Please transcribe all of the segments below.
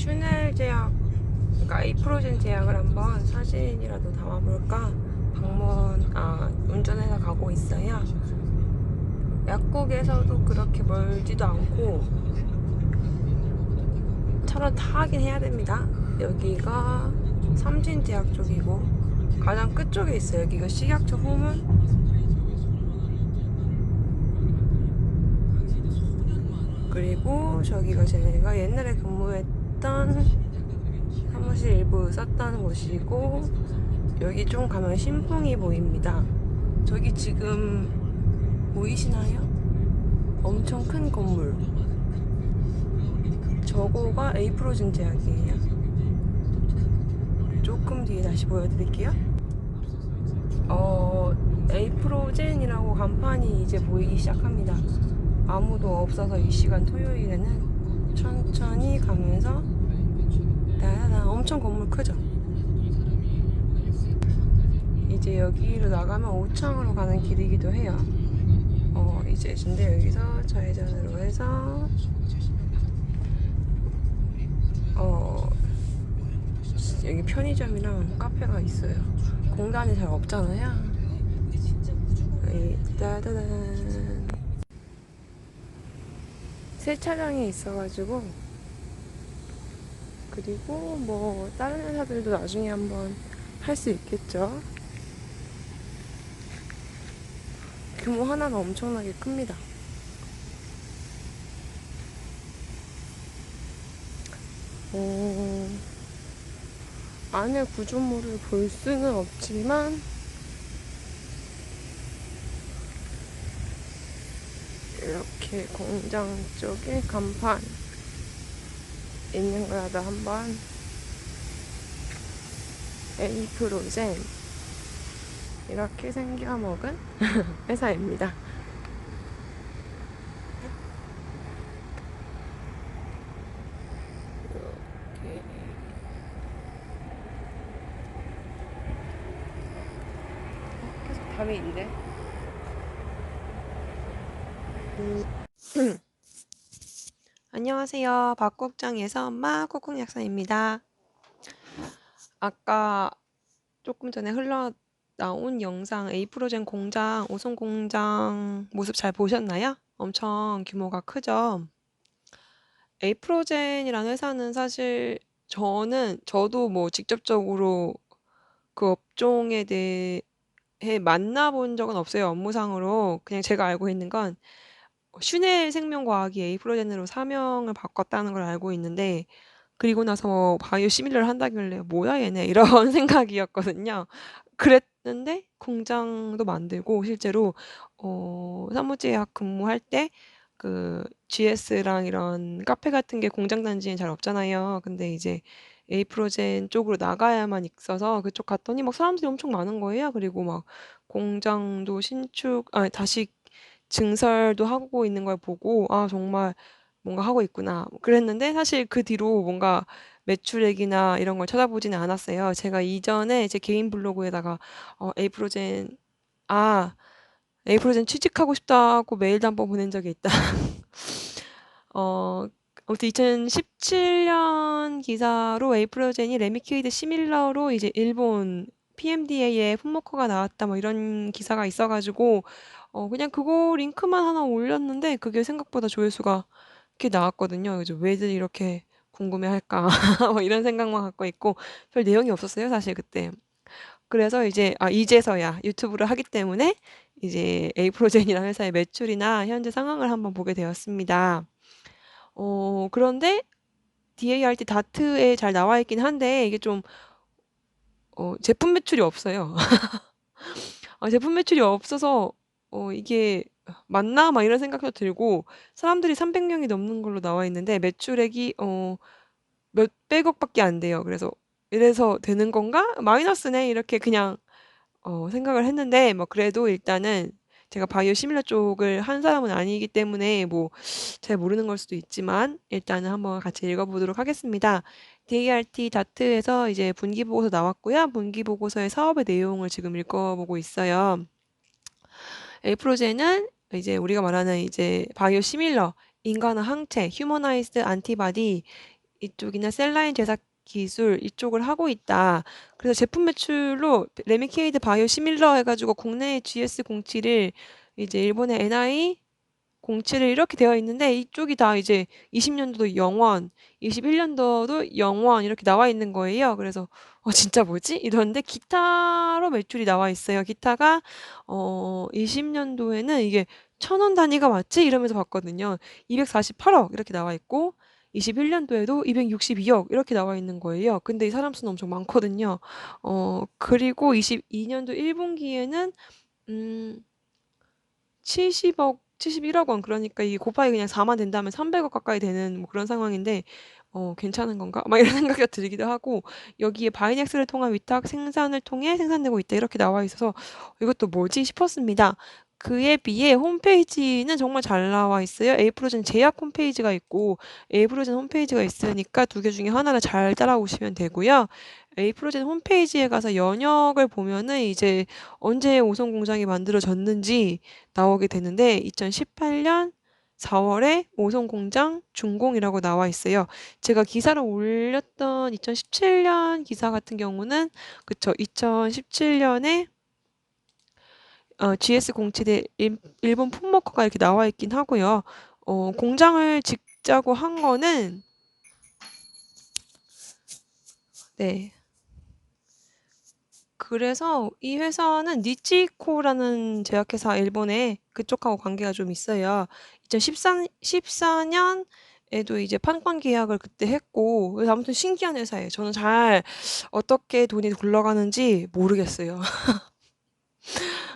슈넬 제약, 그러니까 에이프로젠 제약을 한번 사진이라도 담아볼까 방문, 아 운전해서 가고 있어요. 약국에서도 그렇게 멀지도 않고 차로 타긴 해야 됩니다. 여기가 삼진제약 쪽이고 가장 끝쪽에 있어요. 여기가 식약처 후문. 그리고 저기가 제가 옛날에 근무했 던 사무실 일부 썼다는 곳이고 여기 좀 가면 신풍이 보입니다. 저기 지금 보이시나요? 엄청 큰 건물. 저거가 에이프로즌 제약이에요. 조금 뒤에 다시 보여드릴게요. 어, 에이프로젠이라고 간판이 이제 보이기 시작합니다. 아무도 없어서 이 시간 토요일에는 천천히 가면서 따다다 엄청 건물 크죠? 이제 여기로 나가면 오창으로 가는 길이기도 해요. 어, 이제 근데 여기서 좌회전으로 해서 어, 여기 편의점이랑 카페가 있어요. 공단이 잘 없잖아요. 세차장이 있어가지고 그리고 뭐 다른 회사들도 나중에 한번 할 수 있겠죠. 규모 하나가 엄청나게 큽니다. 어, 안에 구조물을 볼 수는 없지만 이렇게 공장 쪽에 간판 있는 거라도 한번 에이프로젠 이렇게 생겨 먹은 회사입니다. 계속 있네. 안녕하세요. 박국장에서 엄마 콩콩 약사입니다. 아까 조금 전에 흘러나온 영상 에이프로젠 공장, 오송 공장 모습 잘 보셨나요? 엄청 규모가 크죠? 에이프로젠이라는 회사는 사실 저는 저도 뭐 직접적으로 그 업종에 대해 만나본 적은 없어요. 업무상으로. 그냥 제가 알고 있는 건 슈넬 생명과학이 에이프로젠으로 사명을 바꿨다는 걸 알고 있는데 그리고 나서 뭐 바이오 시밀러를 한다길래 뭐야 얘네 이런 생각이었거든요. 그랬는데 공장도 만들고 실제로 어, 사무제약 근무할 때 그 GS랑 이런 카페 같은 게 공장 단지엔 잘 없잖아요. 근데 이제 에이프로젠 쪽으로 나가야만 있어서 그쪽 갔더니 막 사람들이 엄청 많은 거예요. 그리고 막 공장도 신축, 아, 다시 증설도 하고 있는 걸 보고 아 정말 뭔가 하고 있구나 그랬는데 사실 그 뒤로 뭔가 매출액이나 이런 걸 찾아보지는 않았어요. 제가 이전에 제 개인 블로그에다가 어, 에이프로젠 아 에이프로젠 취직하고 싶다고 메일도 한번 보낸 적이 있다. 어 아무튼 2017년 기사로 에이프로젠이 레미퀴드 시밀러로 이제 일본 PMDA에 품목허가 나왔다 뭐 이런 기사가 있어가지고 어, 그냥 그거 링크만 하나 올렸는데 그게 생각보다 조회수가 이렇게 나왔거든요. 그래서 왜들 이렇게 궁금해할까 뭐 이런 생각만 갖고 있고 별 내용이 없었어요 사실 그때. 그래서 이제 아 이제서야 유튜브를 하기 때문에 이제 에이프로젠이라는 회사의 매출이나 현재 상황을 한번 보게 되었습니다. 어 그런데 DART 다트에 잘 나와 있긴 한데 이게 좀 어, 제품 매출이 없어요. 아, 제품 매출이 없어서 어, 이게 맞나? 막 이런 생각도 들고 사람들이 300 명이 넘는 걸로 나와 있는데 매출액이 어, 몇백억 밖에 안 돼요. 그래서 이래서 되는 건가? 마이너스네 이렇게 그냥 어, 생각을 했는데 뭐 그래도 일단은 제가 바이오 시밀러 쪽을 한 사람은 아니기 때문에 뭐 잘 모르는 걸 수도 있지만 일단은 한번 같이 읽어 보도록 하겠습니다. DART 다트에서 이제 분기 보고서 나왔고요. 분기 보고서의 사업의 내용을 지금 읽어 보고 있어요. 에이프로젠은 이제 우리가 말하는 이제 바이오 시밀러 인간의 항체 휴머나이즈드 안티바디 이쪽이나 셀라인 제작 기술 이쪽을 하고 있다. 그래서 제품 매출로 레미케이드 바이오 시밀러 해가지고 국내 GS07을 이제 일본의 NI 07을 이렇게 되어 있는데 이쪽이 다 이제 20년도도 영원, 21년도도 영원 이렇게 나와 있는 거예요. 그래서 어 진짜 뭐지? 이러는데 기타로 매출이 나와 있어요. 기타가 어 20년도에는 이게 천 원 단위가 맞지? 이러면서 봤거든요. 248억 이렇게 나와 있고 21년도에도 262억 이렇게 나와 있는 거예요. 근데 이 사람 수는 엄청 많거든요. 어 그리고 22년도 1분기에는 음 70억 71억 원 그러니까 이게 곱하기 그냥 4만 된다면 300억 가까이 되는 뭐 그런 상황인데 어 괜찮은 건가? 막 이런 생각이 들기도 하고 여기에 바이넥스를 통한 위탁 생산을 통해 생산되고 있다 이렇게 나와 있어서 이것도 뭐지 싶었습니다. 그에 비해 홈페이지는 정말 잘 나와 있어요. 에이프로젠 제약 홈페이지가 있고 에이프로젠 홈페이지가 있으니까 두 개 중에 하나를 잘 따라오시면 되고요. 에이프로젠 홈페이지에 가서 연역을 보면은 이제 언제 오성 공장이 만들어졌는지 나오게 되는데 2018년 4월에 오성 공장 준공이라고 나와 있어요. 제가 기사를 올렸던 2017년 기사 같은 경우는 그쵸 2017년에 어, GS07의 일본 풋모커가 이렇게 나와 있긴 하고요. 어, 공장을 짓자고 한 거는 네. 그래서 이 회사는 니치코라는 제약회사 일본에 그쪽하고 관계가 좀 있어요. 2014, 14년 에도 이제 판권 계약을 그때 했고, 아무튼 신기한 회사예요. 저는 잘 어떻게 돈이 굴러가는지 모르겠어요.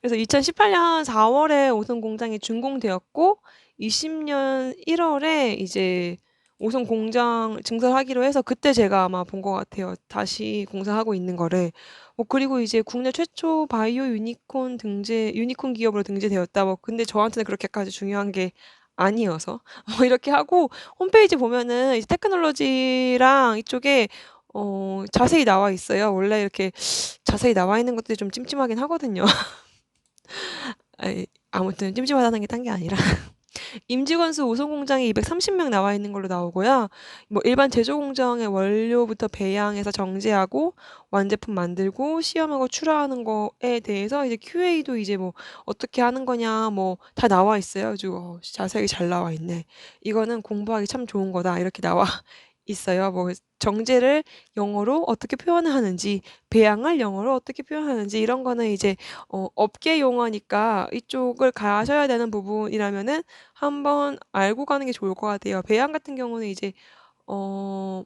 그래서 2018년 4월에 오성 공장이 준공되었고, 20년 1월에 이제 오성 공장 증설하기로 해서 그때 제가 아마 본 것 같아요. 다시 공사하고 있는 거를. 뭐 그리고 이제 국내 최초 바이오 유니콘 등재 유니콘 기업으로 등재되었다. 뭐 근데 저한테는 그렇게까지 중요한 게 아니어서 뭐 이렇게 하고 홈페이지 보면은 이제 테크놀로지랑 이쪽에 어 자세히 나와 있어요. 원래 이렇게 자세히 나와 있는 것들이 좀 찜찜하긴 하거든요. 아이, 아무튼 찜찜하다는 게 딴 게 아니라 임직원 수 우선 공장에 230명 나와 있는 걸로 나오고요. 뭐 일반 제조 공장의 원료부터 배양해서 정제하고 완제품 만들고 시험하고 출하하는 거에 대해서 이제 QA도 이제 뭐 어떻게 하는 거냐 뭐 다 나와 있어요. 그래가지고 어, 자세히 잘 나와 있네. 이거는 공부하기 참 좋은 거다. 이렇게 나와 있어요. 뭐 정제를 영어로 어떻게 표현을 하는지, 배양을 영어로 어떻게 표현하는지 이런 거는 이제 어, 업계 용어니까 이쪽을 가셔야 되는 부분이라면은 한번 알고 가는 게 좋을 것 같아요. 배양 같은 경우는 이제 어,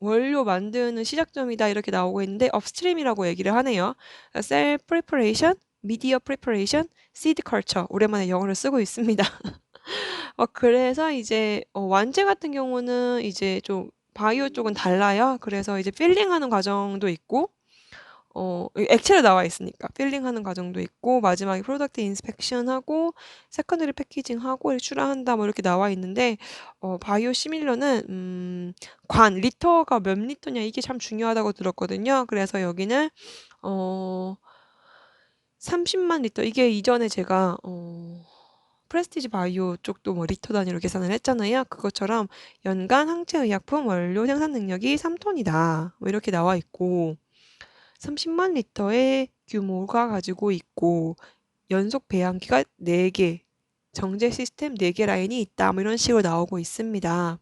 원료 만드는 시작점이다 이렇게 나오고 있는데 업스트림이라고 얘기를 하네요. 셀 프리퍼레이션, 미디어 프리퍼레이션, 시드 컬처 오랜만에 영어를 쓰고 있습니다. 어, 그래서 이제 어, 완제 같은 경우는 이제 좀 바이오 쪽은 달라요. 그래서 이제 필링하는 과정도 있고, 어, 액체로 나와 있으니까 필링하는 과정도 있고, 마지막에 프로덕트 인스펙션하고, 세컨드리 패키징하고, 출하한다, 뭐 이렇게 나와 있는데, 어, 바이오 시밀러는, 음, 관, 리터가 몇 리터냐, 이게 참 중요하다고 들었거든요. 그래서 여기는, 어, 30만 리터. 이게 이전에 제가, 어, 프레스티지 바이오 쪽도 뭐 리터 단위로 계산을 했잖아요. 그것처럼 연간 항체 의약품 원료 생산 능력이 3톤이다. 뭐 이렇게 나와 있고 30만 리터의 규모가 가지고 있고 연속 배양기가 4개, 정제 시스템 4개 라인이 있다. 뭐 이런 식으로 나오고 있습니다.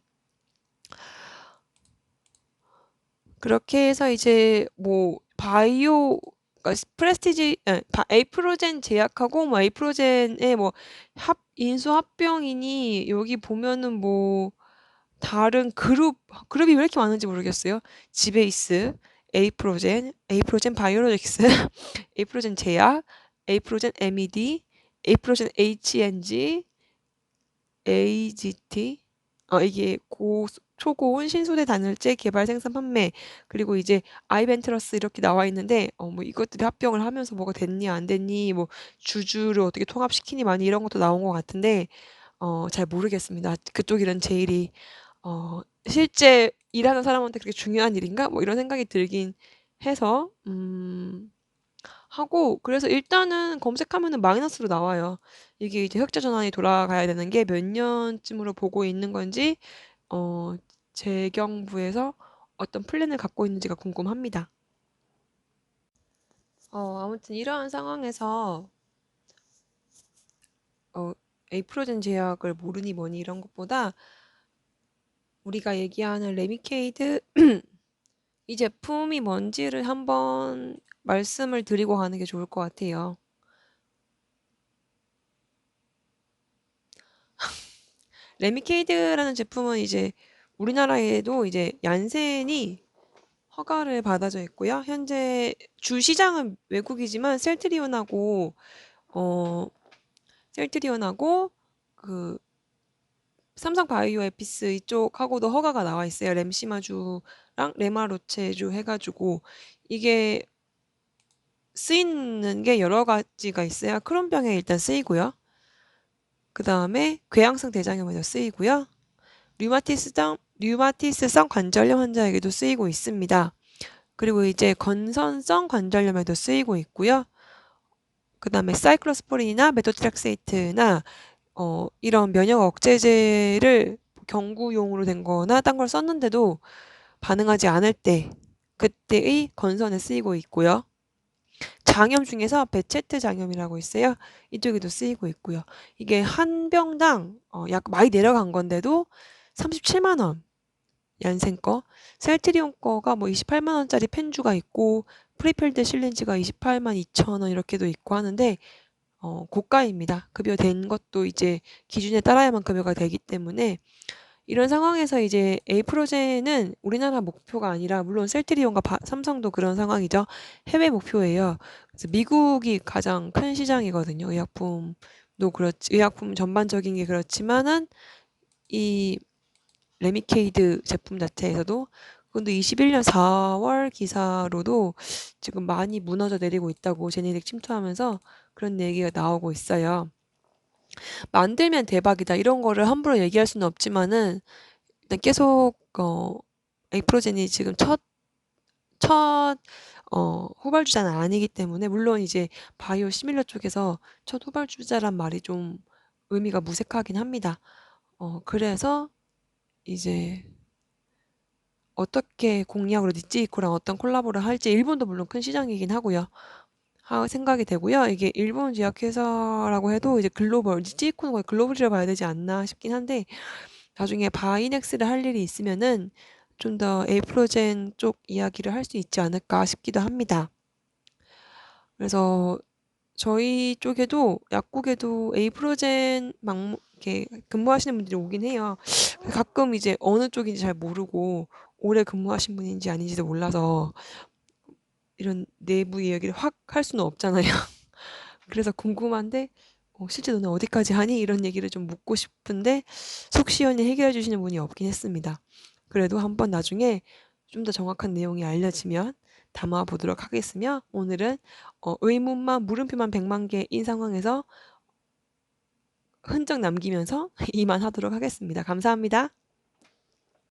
그렇게 해서 이제 뭐 바이오 그러니까 프레스티지 에, 에이프로젠 제약하고 뭐 에이프로젠의 뭐 합 인수 합병이니 여기 보면은 뭐 다른 그룹 그룹이 왜 이렇게 많은지 모르겠어요. 지베이스, 에이프로젠, 에이프로젠 바이오로직스, 에이프로젠 제약, 에이프로젠 MED, 에이프로젠 HNG, AGT 어 이게 고 초고온 신소재 단열재 개발 생산 판매 그리고 이제 아이벤트러스 이렇게 나와 있는데 어 뭐 이것들이 합병을 하면서 뭐가 됐니 안 됐니 뭐 주주를 어떻게 통합시키니 많이 이런 것도 나온 것 같은데 어 잘 모르겠습니다. 그쪽 일은 제 일이 어 실제 일하는 사람한테 그렇게 중요한 일인가? 뭐 이런 생각이 들긴 해서 음 하고 그래서 일단은 검색하면은 마이너스로 나와요. 이게 이제 흑자 전환이 돌아가야 되는 게 몇 년쯤으로 보고 있는 건지 어 재경부에서 어떤 플랜을 갖고 있는지가 궁금합니다. 어, 아무튼 이러한 상황에서 어, 에이프로젠 제약을 모르니 뭐니 이런 것보다 우리가 얘기하는 레미케이드 이 제품이 뭔지를 한번 말씀을 드리고 가는 게 좋을 것 같아요. 레미케이드라는 제품은 이제 우리나라에도 이제 얀센이 허가를 받아져 있고요. 현재 주 시장은 외국이지만 셀트리온하고 어 셀트리온하고 그 삼성 바이오 에피스 이쪽하고도 허가가 나와 있어요. 램시마주랑 레마로체주 해가지고 이게 쓰이는 게 여러 가지가 있어요. 크론병에 일단 쓰이고요. 그 다음에 궤양성 대장염에도 쓰이고요. 류마티스성, 류마티스성 관절염 환자에게도 쓰이고 있습니다. 그리고 이제 건선성 관절염에도 쓰이고 있고요. 그 다음에 사이클로스포린이나 메토트렉세이트나 어, 이런 면역 억제제를 경구용으로 된 거나 딴 걸 썼는데도 반응하지 않을 때 그때의 건선에 쓰이고 있고요. 장염 중에서 베체트 장염이라고 있어요. 이쪽에도 쓰이고 있고요. 이게 한 병당 어, 약 많이 내려간 건데도 37만 원. 얀센 거. 셀트리온 거가 뭐 28만 원짜리 펜주가 있고 프리필드 실린지가 28만 2천 원 이렇게도 있고 하는데 어, 고가입니다. 급여된 것도 이제 기준에 따라야만 급여가 되기 때문에 이런 상황에서 이제 에이프로젠은 우리나라 목표가 아니라 물론 셀트리온과 바, 삼성도 그런 상황이죠. 해외 목표예요. 그래서 미국이 가장 큰 시장이거든요. 의약품도 그렇지 의약품 전반적인 게 그렇지만은 이 레미케이드 제품 자체에서도 근데 21년 4월 기사로도 지금 많이 무너져 내리고 있다고 제네릭 침투하면서 그런 얘기가 나오고 있어요. 만들면 대박이다 이런 거를 함부로 얘기할 수는 없지만은 일단 계속 어 에이프로젠이 지금 첫 첫 어, 후발주자는 아니기 때문에 물론 이제 바이오 시밀러 쪽에서 첫 후발주자란 말이 좀 의미가 무색하긴 합니다. 어, 그래서 이제 어떻게 공약으로 니찌이코랑 어떤 콜라보를 할지 일본도 물론 큰 시장이긴 하고요. 하 생각이 되고요. 이게 일본 제약회사라고 해도 이제 글로벌 니찌이코는 거의 글로벌이라 봐야 되지 않나 싶긴 한데 나중에 바이넥스를 할 일이 있으면은 좀 더 에이프로젠 쪽 이야기를 할 수 있지 않을까 싶기도 합니다. 그래서 저희 쪽에도 약국에도 에이프로젠 막 이렇게 근무하시는 분들이 오긴 해요. 가끔 이제 어느 쪽인지 잘 모르고 오래 근무하신 분인지 아닌지도 몰라서 이런 내부 이야기를 확 할 수는 없잖아요. 그래서 궁금한데 어, 실제 너는 어디까지 하니? 이런 얘기를 좀 묻고 싶은데 속 시원히 해결해 주시는 분이 없긴 했습니다. 그래도 한번 나중에 좀 더 정확한 내용이 알려지면 담아 보도록 하겠으며 오늘은 어, 의문만 물음표만 100만 개인 상황에서 흔적 남기면서 이만 하도록 하겠습니다. 감사합니다.